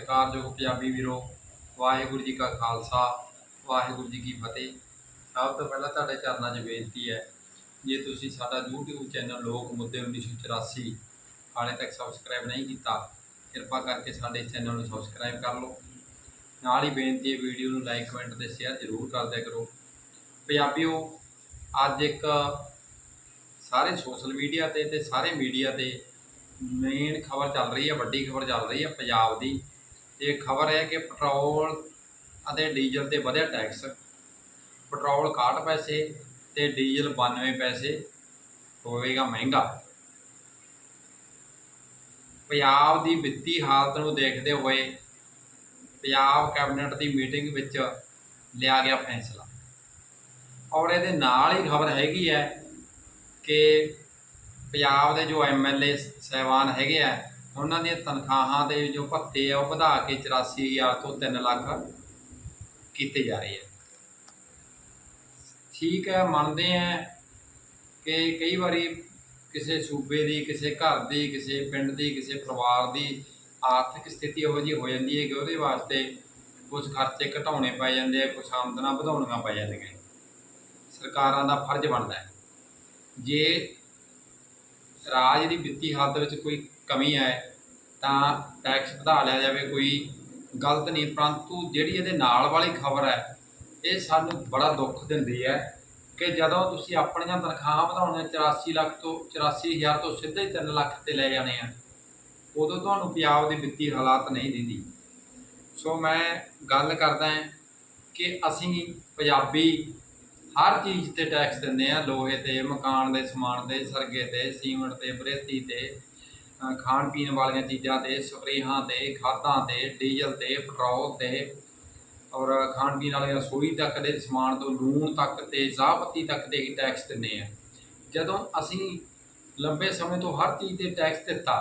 ਸਤਿਕਾਰਯੋਗ ਪੰਜਾਬੀ ਵੀਰੋ, ਵਾਹਿਗੁਰੂ ਜੀ ਕਾ ਖਾਲਸਾ, ਵਾਹਿਗੁਰੂ ਜੀ ਕੀ ਫਤਿਹ। ਸਭ ਤੋਂ ਪਹਿਲਾਂ ਤੁਹਾਡੇ ਚਰਨਾਂ 'ਚ ਬੇਨਤੀ ਹੈ, ਜੇ ਤੁਸੀਂ ਸਾਡਾ YouTube ਚੈਨਲ ਲੋਕ ਮੁੱਦੇ 1984 ਹਾਲੇ ਤੱਕ ਸਬਸਕ੍ਰਾਈਬ ਨਹੀਂ ਕੀਤਾ, ਕਿਰਪਾ ਕਰਕੇ ਸਾਡੇ ਚੈਨਲ ਨੂੰ ਸਬਸਕ੍ਰਾਈਬ ਕਰ ਲਓ। ਨਾਲ ਹੀ ਬੇਨਤੀ ਹੈ, ਵੀਡੀਓ ਨੂੰ ਲਾਈਕ, ਕਮੈਂਟ ਤੇ ਸ਼ੇਅਰ ਜ਼ਰੂਰ ਕਰ ਦਿਆ ਕਰੋ। ਪੰਜਾਬੀਓ, ਅੱਜ ਇੱਕ ਸਾਰੇ ਸੋਸ਼ਲ ਮੀਡੀਆ ਤੇ ਤੇ ਸਾਰੇ ਮੀਡੀਆ ਤੇ ਮੇਨ ਖਬਰ ਚੱਲ ਰਹੀ ਹੈ, ਵੱਡੀ ਖਬਰ ਚੱਲ ਰਹੀ ਹੈ ਪੰਜਾਬ ਦੀ। ਇਹ ਖਬਰ ਹੈ ਕਿ ਪੈਟਰੋਲ ਅਤੇ ਡੀਜ਼ਲ ਤੇ ਵਧਿਆ ਟੈਕਸ। ਪੈਟਰੋਲ 61 ਪੈਸੇ ਤੇ ਡੀਜ਼ਲ 92 ਪੈਸੇ। ਹੋਵੇਗਾ ਮਹਿੰਗਾ। ਪੰਜਾਬ ਦੀ ਵਿੱਤੀ ਹਾਲਤ ਨੂੰ ਦੇਖਦੇ ਹੋਏ ਪੰਜਾਬ ਕੈਬਨਿਟ ਦੀ ਮੀਟਿੰਗ ਵਿੱਚ ਲਿਆ ਗਿਆ ਫੈਸਲਾ। ਔਰ ਇਹਦੇ ਨਾਲ ਹੀ ਖਬਰ ਹੈਗੀ ਹੈ ਕਿ ਪੰਜਾਬ ਦੇ ਜੋ ਐਮਐਲਏ ਸਹਿਬਾਨ ਹੈਗੇ ਆ ਉਹਨਾਂ ਦੀਆਂ ਤਨਖਾਹਾਂ ਦੇ ਜੋ ਭੱਤੇ ਆ, ਉਹ ਵਧਾ ਕੇ 84000 ਤੋਂ 3 ਲੱਖ ਕੀਤੇ ਜਾ ਰਹੇ ਆ। ਠੀਕ ਹੈ, ਮੰਨਦੇ ਆ ਕਿ ਕਈ ਵਾਰੀ ਕਿਸੇ ਸੂਬੇ ਦੀ, ਕਿਸੇ ਘਰ ਦੀ, ਕਿਸੇ ਪਿੰਡ ਦੀ, ਕਿਸੇ ਪਰਿਵਾਰ ਦੀ ਆਰਥਿਕ ਸਥਿਤੀ ਇਹੋ ਜਿਹੀ ਹੋ ਜਾਂਦੀ ਹੈ ਕਿ ਉਹਦੇ ਵਾਸਤੇ ਕੁਝ ਖਰਚੇ ਘਟਾਉਣੇ ਪੈ ਜਾਂਦੇ ਆ ਕੁਝ ਆਮਦਨਾਂ ਵਧਾਉਣੀਆਂ ਪੈ ਜਾਂਦੀਆਂ। ਸਰਕਾਰਾਂ ਦਾ ਫਰਜ਼ ਬਣਦਾ ਹੈ। ਜੇ ਰਾਜ ਦੀ ਵਿੱਤੀ ਹਾਲਤ ਵਿੱਚ ਕੋਈ ਕਮੀ ਹੈ, ਤਾਂ ਟੈਕਸ ਵਧਾ ਲਿਆ ਜਾਵੇ ਕੋਈ ਗਲਤ ਨਹੀਂ, ਪਰੰਤੂ ਜਿਹੜੀ ਇਹਦੇ ਨਾਲ ਵਾਲੀ ਖਬਰ ਹੈ, ਇਹ ਸਾਨੂੰ ਬੜਾ ਦੁੱਖ ਦਿੰਦੀ ਹੈ ਕਿ ਜਦੋਂ ਤੁਸੀਂ ਆਪਣੀਆਂ ਤਨਖਾਹਾਂ ਵਧਾਉਣੀਆਂ 84 ਲੱਖ ਤੋਂ 84000 ਤੋਂ ਸਿੱਧੇ 3 ਲੱਖ ਤੇ ਲੈ ਜਾਣੇ ਆ, ਉਦੋਂ ਤੁਹਾਨੂੰ ਪੰਜਾਬ ਦੀ ਵਿੱਤੀ ਹਾਲਾਤ ਨਹੀਂ ਦਿੰਦੀ। ਸੋ ਮੈਂ ਗੱਲ ਕਰਦਾ ਕਿ ਅਸੀਂ ਪੰਜਾਬੀ ਹਰ ਚੀਜ਼ ਤੇ ਟੈਕਸ ਦਿੰਦੇ ਆ, ਲੋਹੇ ਤੇ, ਮਕਾਨ ਦੇ, ਸਮਾਨ ਤੇ, ਸਰਗੇ ਤੇ, ਸੀਮੈਂਟ ਤੇ, ਬਰੇਤੀ ਤੇ ਖਾਣ ਪੀਣ ਵਾਲੀਆਂ ਚੀਜ਼ਾਂ ਤੇ, ਸਪਰੇਹਾਂ ਤੇ, ਖਾਦਾਂ ਤੇ, ਡੀਜ਼ਲ ਤੇ, ਪੈਟਰੋਲ ਤੇ, ਔਰ ਖਾਣ ਪੀਣ ਵਾਲੀਆਂ ਰਸੋਈ ਤੱਕ ਦੇ ਸਮਾਨ ਤੋਂ ਲੂਣ ਤੱਕ ਤੇ ਚਾਹ ਪੱਤੀ ਤੱਕ ਦੇ ਹੀ ਟੈਕਸ ਦਿੰਦੇ ਆ। ਜਦੋਂ ਅਸੀਂ ਲੰਬੇ ਸਮੇਂ ਤੋਂ ਹਰ ਚੀਜ਼ ਤੇ ਟੈਕਸ ਦਿੱਤਾ,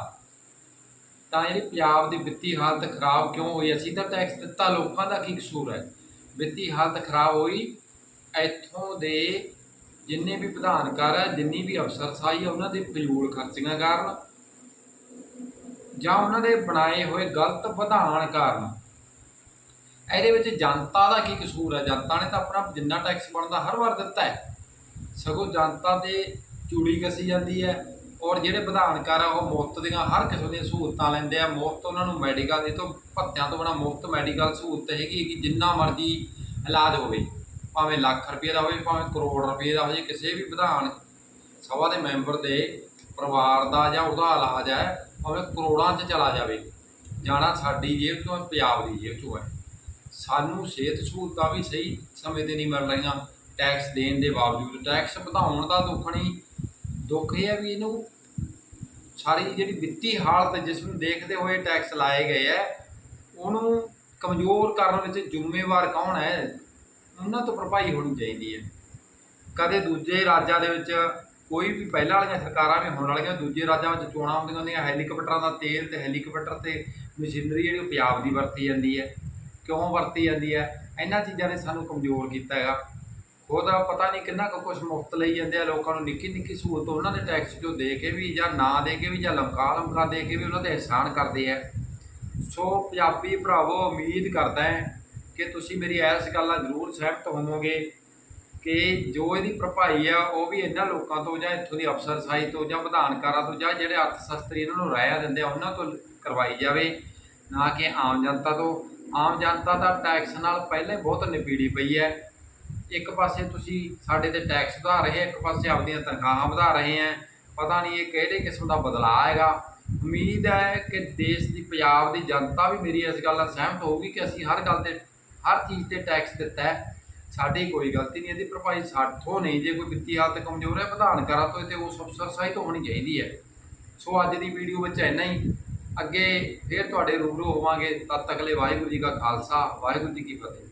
ਤਾਂ ਜਿਹੜੀ ਪੰਜਾਬ ਦੀ ਵਿੱਤੀ ਹਾਲਤ ਖਰਾਬ ਕਿਉਂ ਹੋਈ? ਅਸੀਂ ਤਾਂ ਟੈਕਸ ਦਿੱਤਾ, ਲੋਕਾਂ ਦਾ ਕੀ ਕਸੂਰ ਹੈ? ਵਿੱਤੀ ਹਾਲਤ ਖਰਾਬ ਹੋਈ ਇੱਥੋਂ ਦੇ ਜਿੰਨੇ ਵੀ ਵਿਧਾਨਕਾਰ ਹੈ ਜਿੰਨੀ ਵੀ ਅਫਸਰਸ਼ਾਹੀ ਹੈ ਉਹਨਾਂ ਦੇ ਫਜ਼ੂਲ ਖਰਚੀਆਂ ਕਾਰਨ ਜਾਂ ਉਹਨਾਂ ਦੇ ਬਣਾਏ ਹੋਏ ਗਲਤ ਵਿਧਾਨ ਕਾਰਨ। ਇਹਦੇ ਵਿੱਚ ਜਨਤਾ ਦਾ ਕੀ ਕਸੂਰ ਹੈ ਜਨਤਾ ਨੇ ਤਾਂ ਆਪਣਾ ਜਿੰਨਾ ਟੈਕਸ ਬਣਦਾ ਹਰ ਵਾਰ ਦਿੱਤਾ ਹੈ। ਸਗੋਂ ਜਨਤਾ ਤੇ ਚੂੜੀ ਕਸੀ ਜਾਂਦੀ ਹੈ ਔਰ ਜਿਹੜੇ ਵਿਧਾਨਕਾਰ ਆ, ਉਹ ਮੁਫਤ ਦੀਆਂ ਹਰ ਕਿਸਮ ਦੀਆਂ ਸਹੂਲਤਾਂ ਲੈਂਦੇ ਆ। ਮੁਫਤ ਉਹਨਾਂ ਨੂੰ ਮੈਡੀਕਲ ਇਹ ਤੋਂ ਭੱਤਿਆਂ ਤੋਂ ਬਣਾ ਮੁਫਤ ਮੈਡੀਕਲ ਸਹੂਲਤ ਹੈਗੀ ਕਿ ਜਿੰਨਾ ਮਰਜ਼ੀ ਇਲਾਜ ਹੋਵੇ। ਭਾਵੇਂ ਲੱਖ ਰੁਪਏ ਦਾ ਹੋਵੇ, ਭਾਵੇਂ ਕਰੋੜ ਰੁਪਏ ਦਾ ਹੋਵੇ, ਕਿਸੇ ਵੀ ਵਿਧਾਨ ਸਭਾ ਦੇ ਮੈਂਬਰ ਦੇ ਪਰਿਵਾਰ ਦਾ ਜਾਂ ਉਹਦਾ ਇਲਾਜ ਹੈ, ਭਾਵੇਂ ਕਰੋੜਾਂ 'ਚ ਚਲਾ ਜਾਵੇ, ਜਾਣਾ ਸਾਡੀ ਜੇਬ ਚੋਂ, ਪੰਜਾਬ ਦੀ ਜੇਬ ਚੋਂ ਹੈ। ਸਾਨੂੰ ਸਿਹਤ ਸਹੂਲਤਾਂ ਵੀ ਸਹੀ ਸਮੇਂ ਤੇ ਨਹੀਂ ਮਿਲ ਰਹੀਆਂ। ਟੈਕਸ ਦੇਣ ਦੇ ਬਾਵਜੂਦ ਟੈਕਸ ਵਧਾਉਣ ਦਾ ਦੁੱਖ ਨਹੀਂ। ਦੁੱਖ ਇਹ ਹੈ ਵੀ ਇਹਨੂੰ ਸਾਰੀ ਜਿਹੜੀ ਵਿੱਤੀ ਹਾਲਤ ਜਿਸ ਨੂੰ ਦੇਖਦੇ ਹੋਏ ਟੈਕਸ ਲਾਏ ਗਏ ਹੈ, ਉਹਨੂੰ ਕਮਜ਼ੋਰ ਕਰਨ ਵਿੱਚ ਜ਼ਿੰਮੇਵਾਰ ਕੌਣ ਹੈ? ਉਹਨਾਂ ਤੋਂ ਭਰਪਾਈ ਹੋਣੀ ਚਾਹੀਦੀ ਹੈ। ਕਦੇ ਦੂਜੇ ਰਾਜਾਂ ਦੇ ਵਿੱਚ ਕੋਈ ਵੀ ਪਹਿਲਾਂ ਵਾਲੀਆਂ ਸਰਕਾਰਾਂ ਵੀ ਹੋਣ ਵਾਲੀਆਂ, ਦੂਜੇ ਰਾਜਾਂ ਵਿੱਚ ਚੋਣਾਂ ਹੁੰਦੀਆਂ ਹੁੰਦੀਆਂ, ਹੈਲੀਕਾਪਟਰਾਂ ਦਾ ਤੇਲ ਤੇ ਹੈਲੀਕਾਪਟਰ ਤੇ ਮਸ਼ੀਨਰੀ ਜਿਹੜੀ ਉਹ ਪੰਜਾਬ ਦੀ ਵਰਤੀ ਜਾਂਦੀ ਹੈ। ਕਿਉਂ ਵਰਤੀ ਜਾਂਦੀ ਹੈ? ਇਹਨਾਂ ਚੀਜ਼ਾਂ ਨੇ ਸਾਨੂੰ ਕਮਜ਼ੋਰ ਕੀਤਾ ਹੈਗਾ। ਖੁਦ ਪਤਾ ਨਹੀਂ ਕਿੰਨਾ ਕੁ ਕੁਝ ਮੁਫਤ ਲਈ ਜਾਂਦੇ ਆ ਲੋਕਾਂ ਨੂੰ, ਨਿੱਕੀ ਨਿੱਕੀ ਸਹੂਲਤ ਉਹਨਾਂ ਦੇ ਟੈਕਸ ਚੋਂ ਦੇ ਕੇ ਵੀ ਜਾਂ ਨਾ ਦੇ ਕੇ ਵੀ ਜਾਂ ਲਮਕਾ ਲਮਕਾ ਦੇ ਕੇ ਵੀ ਉਹਨਾਂ ਤੇ ਅਹਿਸਾਨ ਕਰਦੇ ਆ। ਸੋ ਪੰਜਾਬੀ ਭਰਾਵੋ, ਉਮੀਦ ਕਰਦਾ ਹੈ ਕਿ ਤੁਸੀਂ ਮੇਰੀ ਇਸ ਗੱਲ ਨਾਲ ਜ਼ਰੂਰ ਸਹਿਮਤ ਹੋਵੋਗੇ ਕਿ ਜੋ ਇਹਦੀ ਭਰਪਾਈ ਆ, ਉਹ ਵੀ ਇਹਨਾਂ ਲੋਕਾਂ ਤੋਂ ਜਾਂ ਇੱਥੋਂ ਦੀ ਅਫਸਰਸ਼ਾਹੀ ਤੋਂ ਜਾਂ ਵਿਧਾਨਕਾਰਾਂ ਤੋਂ ਜਾਂ ਜਿਹੜੇ ਅਰਥਸ਼ਾਸਤਰੀ ਇਹਨਾਂ ਨੂੰ ਰਾਇਆ ਦਿੰਦੇ ਆ, ਉਹਨਾਂ ਤੋਂ ਕਰਵਾਈ ਜਾਵੇ। ਨਾ ਕਿ ਆਮ ਜਨਤਾ ਤੋਂ। ਆਮ ਜਨਤਾ ਦਾ ਟੈਕਸ ਨਾਲ ਪਹਿਲੇ ਬਹੁਤ ਨਿਪੀੜੀ ਪਈ ਹੈ। ਇੱਕ ਪਾਸੇ ਤੁਸੀਂ ਸਾਡੇ ਤੇ ਟੈਕਸ ਵਧਾ ਰਹੇ ਇੱਕ ਪਾਸੇ ਆਪਦੀਆਂ ਤਨਖਾਹਾਂ ਵਧਾ ਰਹੇ ਆ। ਪਤਾ ਨਹੀਂ ਇਹ ਕਿਹੜੇ ਕਿਸਮ ਦਾ ਬਦਲਾਅ ਹੈਗਾ। ਉਮੀਦ ਹੈ ਕਿ ਦੇਸ਼ ਦੀ, ਪੰਜਾਬ ਦੀ ਜਨਤਾ ਵੀ ਮੇਰੀ ਇਸ ਗੱਲ ਨਾਲ ਸਹਿਮਤ ਹੋਊਗੀ ਕਿ ਅਸੀਂ ਹਰ ਗੱਲ ਤੇ ਹਰ ਚੀਜ਼ ਤੇ ਟੈਕਸ ਦਿੱਤਾ ਹੈ। ਸਾਡੀ ਕੋਈ ਗਲਤੀ ਨਹੀਂ ਇਹਦੀ ਭਰਪਾਈ ਸਾਥੋਂ ਨਹੀਂ, ਜੇ ਕੋਈ ਵਿੱਤੀ ਹਾਲਤ ਕਮਜ਼ੋਰ ਹੈ ਵਿਧਾਨਕਾਰਾਂ ਤੋਂ ਤੇ ਉਸ ਅਫਸਰਸ਼ਾਹੀ ਤੋਂ ਹੋਣੀ ਚਾਹੀਦੀ ਹੈ। ਸੋ ਅੱਜ ਦੀ ਵੀਡੀਓ ਵਿੱਚ ਇੰਨਾ ਹੀ। ਅੱਗੇ ਫੇਰ ਤੁਹਾਡੇ ਰੂਬਰੂ ਹੋਵਾਂਗੇ। ਤਦ ਤੱਕ ਲਈ ਵਾਹਿਗੁਰੂ ਜੀ ਕਾ ਖਾਲਸਾ, ਵਾਹਿਗੁਰੂ ਜੀ ਕੀ ਫਤਿਹ।